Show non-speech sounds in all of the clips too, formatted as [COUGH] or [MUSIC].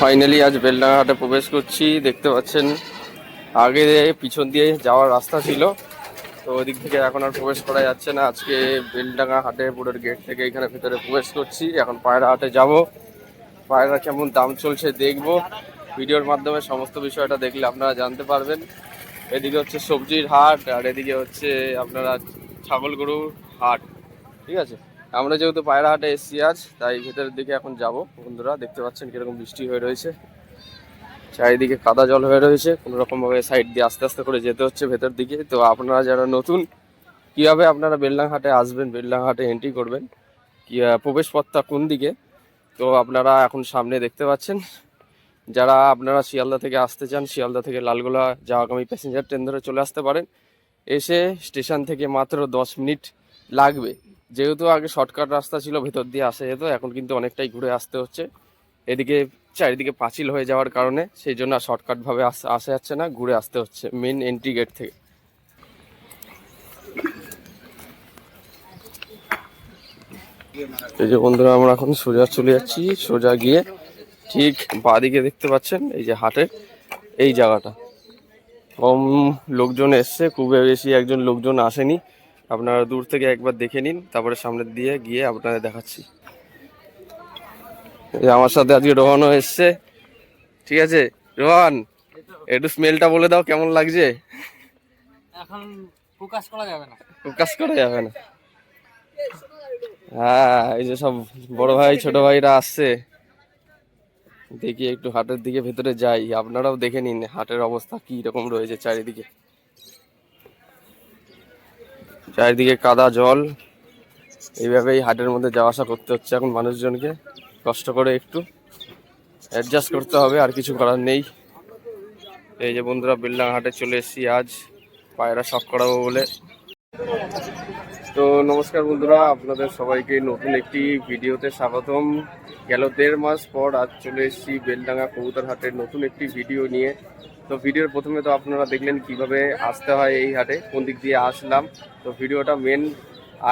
Finally আজ বেলডাঙ্গা হাটে প্রবেশ করছি, দেখতে পাচ্ছেন আগে পিছন দিয়ে যাওয়ার রাস্তা ছিল, তো ওদিক থেকে এখন আর প্রবেশ করা যাচ্ছে না। আজকে বেলডাঙ্গা হাটে পুরোর গেট থেকে এখানে ভিতরে প্রবেশ করছি, এখন পায়রা হাটে যাব। পায়রা কেমন দাম চলছে দেখব। ভিডিওর মাধ্যমে সমস্ত বিষয়টা দেখলে আপনারা জানতে পারবেন। এদিকে হচ্ছে সবজির হাট, আর এদিকে হচ্ছে আপনারা ছাগল গরুর হাট, ঠিক আছে? আমরা যেহেতু পায়রা হাটে এসছি আজ তাই ভেতরের দিকে এখন যাব। বন্ধুরা দেখতে পাচ্ছেন কীরকম বৃষ্টি হয়ে রয়েছে। চারিদিকে কাদা জল হয়ে রয়েছে। কোনো রকম ভাবে সাইড দিয়ে আস্তে আস্তে করে যেতে হচ্ছে ভেতর দিকে। তো আপনারা যারা নতুন কীভাবে আপনারা বেলডাং হাটে আসবেন বেলডাং হাটে এন্ট্রি করবেন কি আহ, প্রবেশ পথটা কোন দিকে তো আপনারা এখন সামনে দেখতে পাচ্ছেন। যারা আপনারা শিয়ালদা থেকে আসতে চান শিয়ালদা থেকে লালগোলা যাওয়াগামী প্যাসেঞ্জার ট্রেন ধরে চলে আসতে পারেন। এসে স্টেশন থেকে মাত্র দশ মিনিট লাগবে। যেহেতু আগে শর্টকাট রাস্তা ছিল, ভেতর দিয়ে আসা যেত, এখন কিন্তু অনেকটাই ঘুরে আসতে হচ্ছে। এদিকে চারিদিকে পাঁচিল হয়ে যাওয়ার কারণে সেই জন্য আর শর্টকাটভাবে আসা যাচ্ছে না, ঘুরে আসতে হচ্ছে মেন এন্ট্রি গেট থেকে। এই যে বন্ধুরা, আমরা এখন সোজা চলে যাচ্ছি, সোজা গিয়ে ঠিক বাঁদিকে দেখতে পাচ্ছেন, এই যে হাটের এই জায়গাটা। কম লোকজন এসছে, খুব বেশি একজন লোকজন আসেনি। আপনারা দূর থেকে একবার দেখে নিন তারপরে সামনের দিয়ে গিয়ে আপনাদের দেখাচ্ছি। আমার সাথে আজকে রোহানও এসছে। ঠিক আছে? রোহান একটু স্মেলটা বলে দাও কেমন লাগছে? এখন ফোকাস করা যাবে না। প্রকাশ করা যাবে না। হ্যাঁ এই যে সব বড় ভাই ছোট ভাইরা আসছে। দেখি একটু হাটের দিকে ভেতরে যাই। আপনারাও দেখে নিন হাটের অবস্থা কি রকম রয়েছে চারিদিকে। চারিদিকে কাদা জল। এইভাবেই হাটের মধ্যে যাওয়া আসা করতে হচ্ছে এখন মানুষজনকে। কষ্ট করে একটু অ্যাডজাস্ট করতে হবে, আর কিছু করার নেই। এই যে বন্ধুরা বিল্ডাং হাটে চলে এসেছি আজ। পায়রা শখ করাবো বলে। তো নমস্কার বন্ধুরা, আপনাদের সবাইকে নতুন একটি ভিডিওতে স্বাগতম। গেল দেড় মাস পর আজ চলে এসেছি বেলডাঙ্গা কবুতর হাটের নতুন একটি ভিডিও নিয়ে। তো ভিডিওর প্রথমে তো আপনারা দেখলেন কীভাবে আসতে হয় এই হাটে, কোন দিক দিয়ে আসলাম। তো ভিডিওটা মেন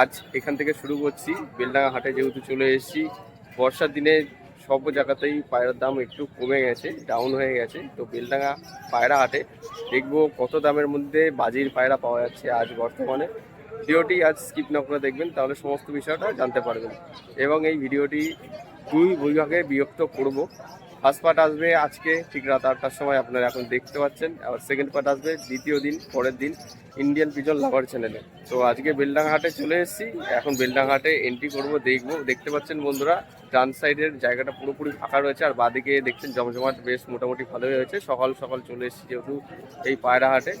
আজ এখান থেকে শুরু করছি। বেলডাঙ্গা হাটে যেহেতু চলে এসেছি, বর্ষার দিনে সব জায়গাতেই পায়রার দাম একটু কমে গেছে ডাউন হয়ে গেছে। তো বেলডাঙ্গা পায়রা হাটে দেখব কত দামের মধ্যে বাজির পায়রা পাওয়া যাচ্ছে আজ বর্তমানে। ভিডিওটি আজ স্কিপ না করে দেখবেন, তাহলে সমস্ত বিষয়টা জানতে পারবেন। এবং এই ভিডিওটি দুই বিভাগে বিভক্ত করব। ফার্স্ট পার্ট আসবে আজকে, ঠিক রাত আটটার সময় আপনারা এখন দেখতে পাচ্ছেন। আবার সেকেন্ড পার্ট আসবে দ্বিতীয় দিন, পরের দিন ইন্ডিয়ান পিজন লাভার চ্যানেলে তো আজকে হাটে চলে এসেছি। এখন হাটে এন্ট্রি করব, দেখব। দেখতে পাচ্ছেন বন্ধুরা, ডান সাইডের জায়গাটা পুরোপুরি ফাঁকা রয়েছে আর বাদিকে দেখছেন জমজমাট বেশ মোটামুটি ভালোই হয়েছে। সকাল সকাল চলে এসেছি যেহেতু এই পায়রা হাটে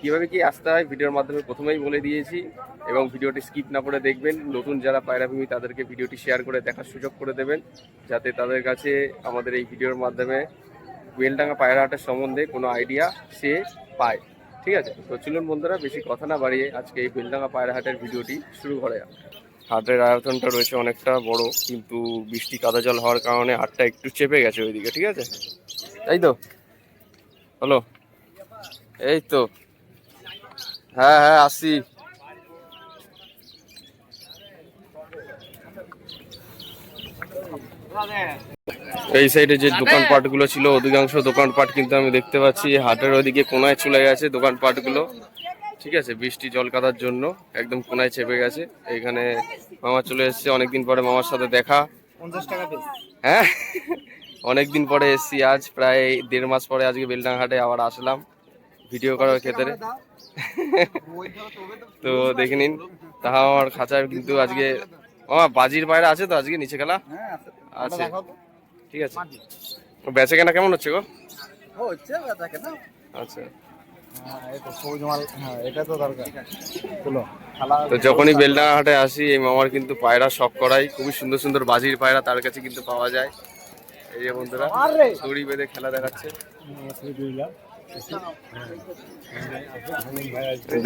কীভাবে কি আসতে হয় ভিডিওর মাধ্যমে প্রথমেই বলে দিয়েছি এবং ভিডিওটি স্কিপ না করে দেখবেন। নতুন যারা পায়রাভূমি তাদেরকে ভিডিওটি শেয়ার করে দেখার সুযোগ করে দেবেন যাতে তাদের কাছে আমাদের এই ভিডিওর মাধ্যমে বেলডাঙ্গা পায়রা হাটের সম্বন্ধে কোনো আইডিয়া সে পায়। ঠিক আছে? তো চলুন বন্ধুরা বেশি কথা না বাড়িয়ে আজকে এই বেলডাঙ্গা পায়রা হাটের ভিডিওটি শুরু করে হাটের আয়তনটা রয়েছে অনেকটা বড় কিন্তু বৃষ্টি কাদা জল হওয়ার কারণে হাটটা একটু চেপে গেছে ওইদিকে ঠিক আছে? তাই তো। হ্যালো? এই তো। হ্যাঁ হ্যাঁ আসি। এই সাইডে যে দোকানপাটগুলো ছিল, অধিকাংশ দোকানপাট কিন্তু আমি দেখতে পাচ্ছি। হাটের ওদিকে কোনায় চলে গেছে দোকানপাটগুলো ঠিক আছে, বৃষ্টি জল কাদার জন্য একদম কোনায় চেপে গেছে। এখানে মামা চলে এসেছে, অনেকদিন পরে মামার সাথে দেখা। হ্যাঁ অনেকদিন পরে এসেছি আজ, প্রায় দেড় মাস পরে আজকে বেলডাং হাটে আবার আসলাম। ভিডিও করার ক্ষেত্রে। তো দেখে নিন তাহা আমার খাঁচায় কিন্তু আজকে মামা বাজির বাইরে আছে তো আজকে নিচে খেলা? আছে। ঠিক আছে। বেচে কেনা কেমন হচ্ছে গো? হচ্ছে আচ্ছা। হ্যাঁ তো হ্যাঁ যখনই বেলডাঙ্গা হাটে আসি এই মামার কিন্তু পায়রা শখ করাই। খুবই সুন্দর সুন্দর বাজির পায়রা তার কাছে কিন্তু পাওয়া যায়। এই যে বন্ধুরা দড়ি বেঁধে খেলা দেখাচ্ছে।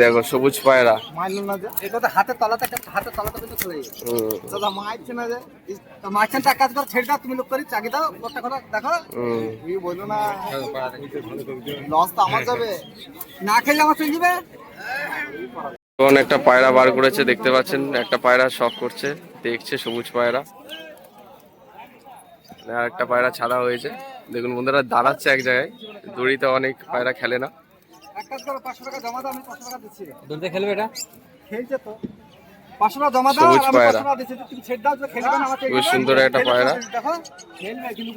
দেখো সবুজ পায়রা। মারলো না এটা তো হাতে তলাতে হাতে তলাতে কিন্তু চলে হুম, দাদা মারছে না যে মারছেন টাকা কাজ কর ছেড়ে দাও তুমি লোক করি চাকি দাও করো দেখো। তুমি বলল না লস তো আমার যাবে। না খেলে আমার চলে যাবে। একটা পায়রা বার করেছে দেখতে পাচ্ছেন একটা পায়রা শখ করছে দেখছে সবুজ পায়রা। আর একটা পায়রা ছাড়া হয়েছে। দেখুন বন্ধুরা দাঁড়াচ্ছে এক জায়গায়। দড়িতে অনেক পায়রা খেলে না। এক কাজ করো পাঁচশো টাকা জমা দাও আমি পাঁচশো টাকা দিচ্ছি দৌড়তে খেলবে এটা? খেলছে তো। পাঁচশো টাকা জমা দাও সবুজ পায়রা। পাঁচশো টাকা দিচ্ছি। তুমি ছেড়ে দাও যে খেলবে না আমাকে। খুবই সুন্দর একটা পায়রা। দেখো। খেলবে কিন্তু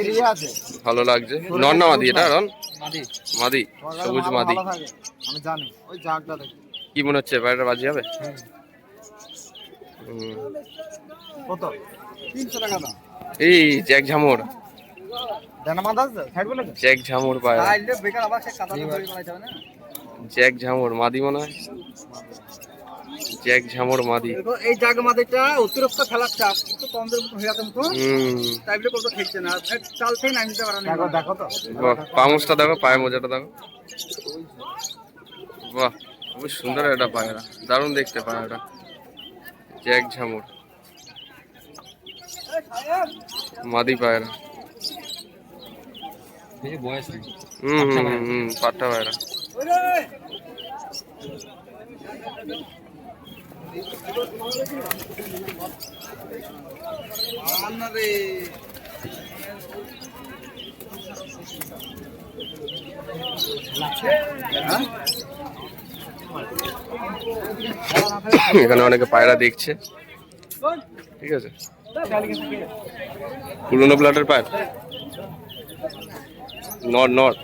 এরিয়া আছে। ভালো লাগছে। নর না মাদি এটা রন মাদি। মাদি সবুজ মাদি। ভালো থাকে। আমি জানি। ওই জাগটা দেখি। কি মনে হচ্ছে পায়রাটা বাজি হবে? কত? তিনশো টাকা দাম এই জ্যাক ঝামর। জ্যাক ঝামর পায়রা জ্যাক ঝামর মাদি মনে হয়। জ্যাক ঝামর মাদি। দেখো এই জাগ মাদিটা অতিরিক্ত খেলার চাপ একটু কম দের মতো হয়ে যাচ্ছে মতো তাই বলে কত খেলছে না। চাল থেকে নামি দিতে পারে দেখো দেখো তো। বাহ পামুসটা দেখো পায়ে মোজাটা দেখো। বাহ খুব সুন্দর একটা পায়রা। দারুণ দেখতে পায়রাটা। জ্যাক ঝামর। মাদি পায়রা। বেশি বয়স নেই হুম হুম পাট্টা এখানে অনেকে পায়রা দেখছে। ঠিক আছে? পুরোনো প্লাটের পায়রা? নর নর।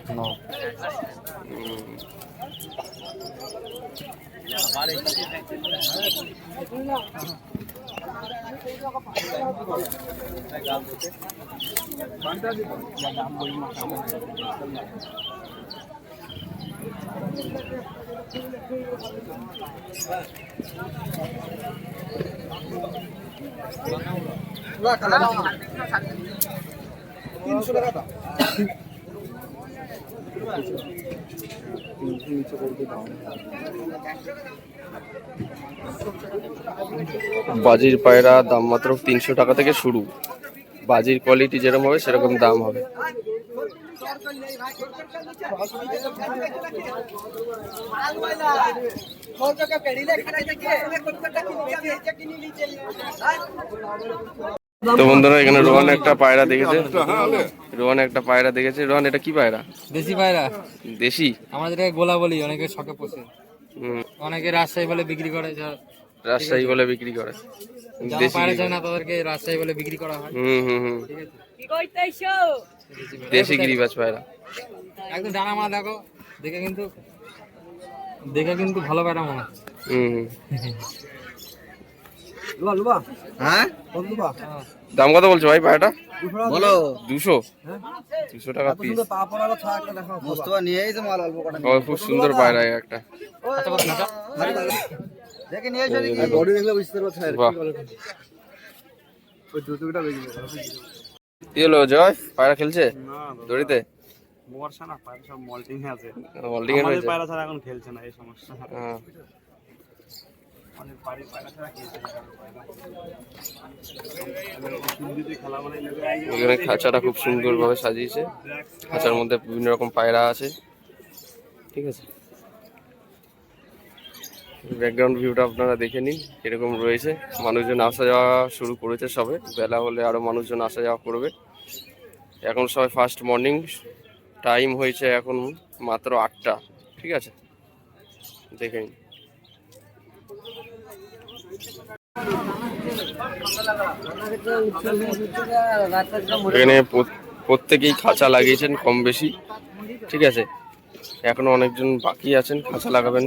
তিনশো টাকা দাম বাজির পায়রা দাম মাত্র তিনশো টাকা থেকে শুরু। বাজির কোয়ালিটি যেরকম হবে, সেরকম দাম হবে। তো বন্ধুরা এখানে রোহন একটা পায়রা দেখেছে। রোহন একটা পায়রা দেখেছে। রোহন এটা কি পায়রা? দেশি পায়রা। দেশি? আমাদের গোলা বলি অনেকে শখে পোষে। হুম, অনেকে রাজশাহী বলে বিক্রি করে রাজশাহী বলে বিক্রি করে। যারা দেশি পায়রা চায় না তাদেরকে রাজশাহী বলে বিক্রি করা হয়। হুম হুম হুম। ঠিক আছে? কি কইতেছো দেশি পায়রা। গিরিবাজ পায়রা। একদম ডানা দেখো। দেখে কিন্তু দেখে কিন্তু ভালো পায়রা মনে হচ্ছে। হুম হুম। লুবা [LAUGHS] লুবা হ্যাঁ? দাম কত বলছো ভাই পায়রাটা বলো। দুশো? দুশো টাকা পিস। তো মাল অল্প কটা। খুব সুন্দর পায়রা একটা। বলো না দেখে নিয়ে এসো বডি দেখলে বুঝতে পারব স্যার ওই জুতুটা বেরিয়ে কি হলো জয়? পায়রা খেলছে? দড়িতে? বর্ষা না পায়রা সব মল্টিং আছে। হোল্ডিং এর আমাদের পায়রা ছাড়া এখন খেলছে না এই সমস্যা। মানে এখানে খাঁচাটা খুব সুন্দর ভাবে সাজিয়েছে। খাঁচার মধ্যে বিভিন্ন রকম পায়রা আছে। ঠিক আছে। ব্যাকগ্রাউন্ড ভিউটা আপনারা দেখে নিন এরকম রয়েছে। মানুষজন আসা যাওয়া শুরু করেছে সবে। বেলা হলে আরও মানুষজন আসা যাওয়া করবে। এখন সবাই ফার্স্ট মর্নিং টাইম হয়েছে এখন মাত্র আটটা। ঠিক আছে? দেখে নিন। এখানে প্রত্যেকেই খাঁচা লাগিয়েছেন কম বেশি, ঠিক আছে? এখনও অনেকজন বাকি আছেন, খাঁচা লাগাবেন।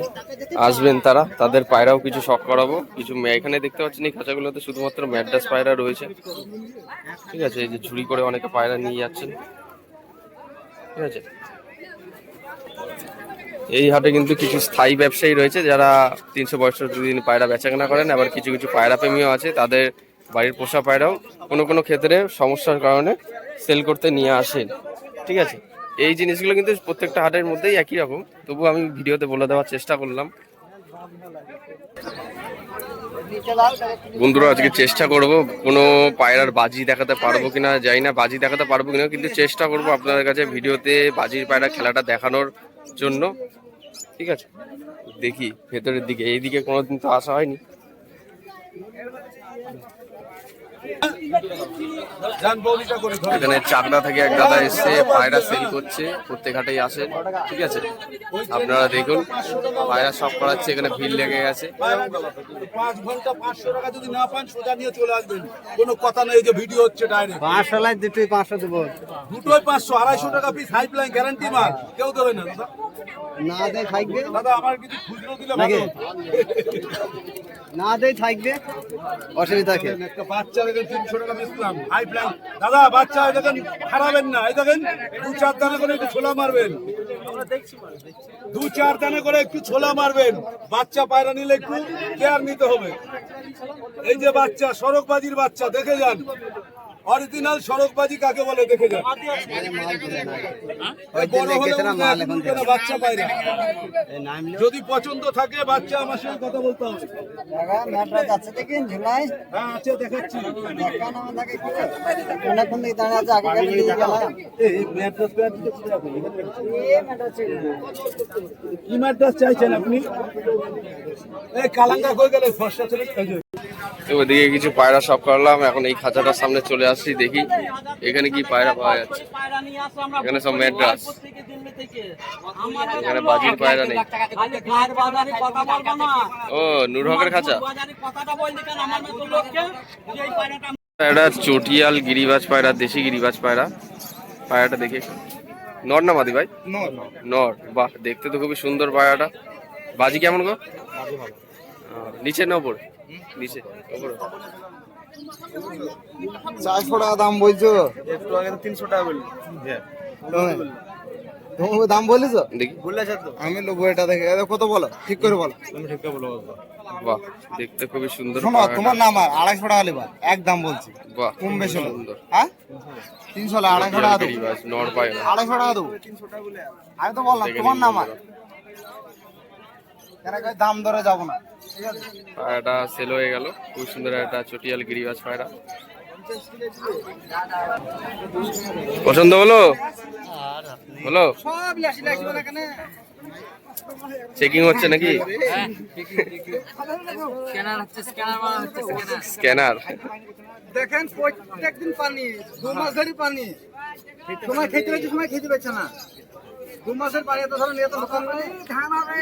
আসবেন তারা, তাদের পায়রাও কিছু শখ করাবো, কিছু এখানে দেখতে পাচ্ছেন এই খাঁচাগুলোতে শুধুমাত্র ম্যাড্রাস পায়রা রয়েছে। ঠিক আছে, এই যে ঝুড়ি করে অনেকে পায়রা নিয়ে যাচ্ছেন। ঠিক আছে? এই হাটে কিন্তু কিছু স্থায়ী ব্যবসায়ী রয়েছে যারা তিনশো পঁয়ষট্টি দিন পায়রা বেচাকেনা করেন, আবার কিছু কিছু পায়রা প্রেমীও আছে, তাদের বাড়ির পোষা পায়রাও কোনো কোনো ক্ষেত্রে সমস্যার কারণে সেল করতে নিয়ে আসেন। ঠিক আছে? এই জিনিসগুলো কিন্তু প্রত্যেকটা হাটের মধ্যেই একই রকম। তবু আমি ভিডিওতে বলে দেওয়ার চেষ্টা করলাম। বন্ধুরা, আজকে চেষ্টা করব কোনো পায়রার বাজি দেখাতে পারব কিনা, জানি না বাজি দেখাতে পারব কিনা, কিন্তু চেষ্টা করব আপনাদের কাছে ভিডিওতে বাজির পায়রা খেলাটা দেখানোর। জন্য। ঠিক আছে? দেখি ভেতরের দিকে। এইদিকে কোনোদিন তো আসা হয়নি। এখানে চাকদা থেকে এক দাদা এসছে পায়রা সেল করছে প্রত্যেক হাটেই আসে ঠিক আছে? আপনারা দেখুন পায়রা সব করাচ্ছে এখানে ভিড় লেগে গেছে। পাঁচ ঘণ্টা পাঁচশো টাকা যদি না পান সোজা নিয়ে চলে আসবেন কোনো কথা নেই যে ভিডিও হচ্ছে ডাইরেক্ট পাঁচশো লাই দুটোই পাঁচশো দেবো। দুটোই পাঁচশো আড়াইশো টাকা পিস হাই প্লাইন গ্যারান্টি মাল। কেউ দেবে না। না দেয় থাকবে। নাকি? না দেয় থাকবে। অসুবিধা কি? একটা বাচ্চা দেখেন তিনশো টাকা বেচলাম। হাই প্লাইন দাদা বাচ্চা এই দেখেন হারাবেন না। এই দেখেন দু চার দানা করে একটু ছোলা মারবেন। দু চার দানা করে একটু ছোলা মারবেন। বাচ্চা পায়রা নিলে একটু কেয়ার নিতে হবে। এই যে বাচ্চা সড়কবাজির বাচ্চা দেখে যান। অরিজিনাল সড়কবাজি কাকে বলে দেখে যান। বড় হলে না বাচ্চা পায়রা যদি পছন্দ থাকে বাচ্চা আমার সঙ্গে কথা বলতে হবে। হ্যাঁ আছে দেখাচ্ছি। কি ম্যাট্রেস চাইছেন আপনি? ওদিকে কিছু পায়রা সব করলাম এখন এই খাঁচাটার সামনে চলে আসছি দেখি এখানে কি পায়রা পাওয়া যাচ্ছে। এখানে সব ম্যাড্রাস। এখানে বাজির পায়রা নেই। ও নূর হকের খাঁচা? এটা চটিয়াল গিরিবাজ পায়রা দেশি গিরিবাজ পায়রা। পায়রাটা দেখে। নর না মাদি ভাই? নর। বাহ দেখতে তো খুবই সুন্দর পায়রাটা। বাজি কেমন গো? নিচে না ওপর নিচে ওপর চারশো টাকা দাম বলছো? একটু আগে তিনশো টাকা বললি। তুমি দাম বলেছ? দেখি। আমি লোবো এটা দেখে কত বলো? ঠিক করে বলো। তুমি ঠিক বলো বাহ দেখতে খুবই সুন্দর শোনো তোমার নাম আর আড়াইশো টাকা এক দাম বলছি। বাহ কম বেশি হলো। সুন্দর। হ্যাঁ? তিনশো আড়াইশো টাকা দেবো নর আড়াইশো টাকা দেবো আমি তো বললাম তোমার নাম আর। দাম ধরে যাব না। পায়রাটা সেল হয়ে গেল। খুব সুন্দর একটা চটিয়াল গিরিবাজ পায়রা। পছন্দ হলো? হলো? চেকিং হচ্ছে নাকি? স্ক্যানার দেখেন প্রত্যেকদিন পানি দু মাস ধরে পানি। সময় খেতে পারছে সময় খেতে পারছে না। দু মাসের পানি তো ধরো নিয়ে তো দোকান মানে ধান হবে।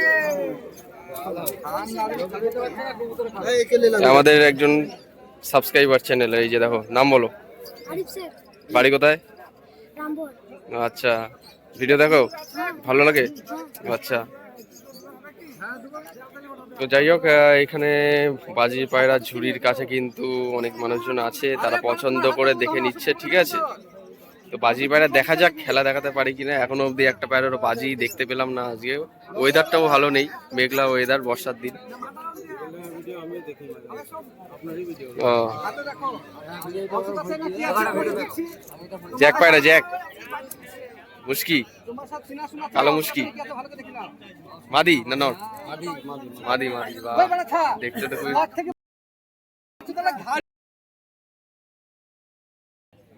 লাগে আমাদের একজন সাবস্ক্রাইবার চ্যানেল এই যে দেখো নাম বলো। বাড়ি কোথায়? আচ্ছা ভিডিও দেখো? ভালো লাগে? আচ্ছা। তো যাই হোক এখানে বাজি পায়রা ঝুড়ির কাছে কিন্তু অনেক মানুষজন আছে তারা পছন্দ করে দেখে নিচ্ছে ঠিক আছে? তো বাজি পায়রা দেখা যাক, খেলা দেখাতে পারি কিনা। এখনও অবধি একটা পায়রারও বাজি দেখতে পেলাম না আজকে। ওয়েদারটাও ভালো নেই, মেঘলা ওয়েদার বর্ষার দিন। জ্যাক পায়রা, জ্যাক। মুশকি। কালো মুশকি। মাদি, না নর মাদি মাদি দেখতে তো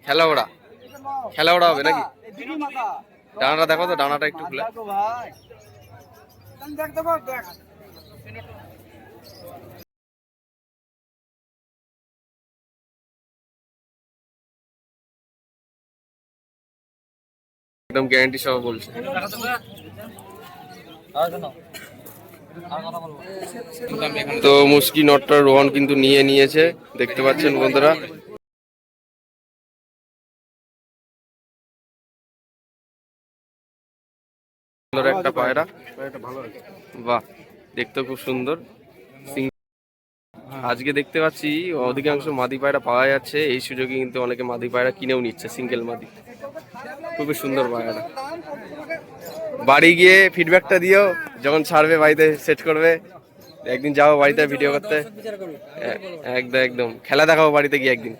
খেলা ওরা। খেলা ওরা হবে নাকি? ডানাটা দেখো তো ডানাটা একটু খুলে। একদম গ্যারান্টি সহ বলছে। তো মুশকি নটটা রোহন কিন্তু নিয়ে নিয়েছে দেখতে পাচ্ছেন বন্ধুরা। সুন্দর একটা পায়রা। বাহ দেখতে খুব সুন্দর। আজকে দেখতে পাচ্ছি অধিকাংশ মাদি পায়রা পাওয়া যাচ্ছে। এই সুযোগে কিন্তু অনেকে মাদি পায়রা কিনেও নিচ্ছে সিঙ্গেল মাদি। খুবই সুন্দর পায়রাটা। বাড়ি গিয়ে ফিডব্যাকটা দিও যখন ছাড়বে বাড়িতে সেট করবে। একদিন যাও বাড়িতে ভিডিও করতে। একদম একদম। খেলা দেখাবো বাড়িতে গিয়ে একদিন।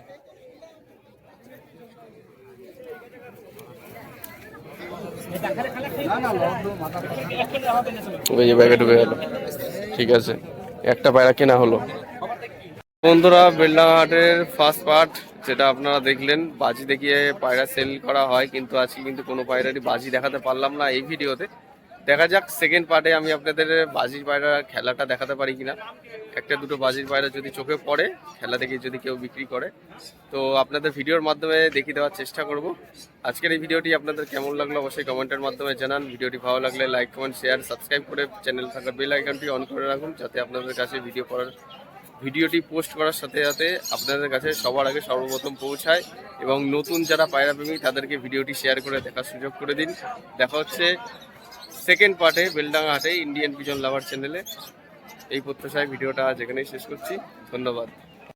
ওই যে ব্যাগে গেল। ঠিক আছে। একটা পায়রা কেনা হলো। বন্ধুরা বেলডাঙাহাটের ফার্স্ট পার্ট যেটা আপনারা দেখলেন, বাজি দেখিয়ে পায়রা সেল করা হয়, কিন্তু আজকে কিন্তু কোনো পায়রারই বাজি দেখাতে পারলাম না এই ভিডিওতে। দেখা যাক সেকেন্ড পার্টে আমি আপনাদের বাজির পায়রা খেলাটা দেখাতে পারি কিনা। একটা দুটো বাজির পায়রা যদি চোখে পড়ে, খেলা দেখে যদি কেউ বিক্রি করে। তো আপনাদের ভিডিওর মাধ্যমে দেখিয়ে দেওয়ার চেষ্টা করব। আজকের এই ভিডিওটি আপনাদের কেমন লাগল অবশ্যই কমেন্টের মাধ্যমে জানান। ভিডিওটি ভালো লাগলে লাইক কমেন্ট শেয়ার সাবস্ক্রাইব করে চ্যানেল থাকা বেল আইকনটি অন করে রাখুন, যাতে আপনাদের কাছে ভিডিও করার, ভিডিওটি পোস্ট করার সাথে সাথে আপনাদের কাছে সবার আগে সর্বপ্রথম পৌঁছায় এবং নতুন যারা পায়রা প্রেমী তাদেরকে ভিডিওটি শেয়ার করে দেখার সুযোগ করে দিন। দেখা হচ্ছে সেকেন্ড পার্টে বেলডাঙ্গা হাটে ইন্ডিয়ান ভিজন লাভার চ্যানেলে এই প্রত্যাশায় ভিডিওটা আজ এখানেই শেষ করছি। ধন্যবাদ।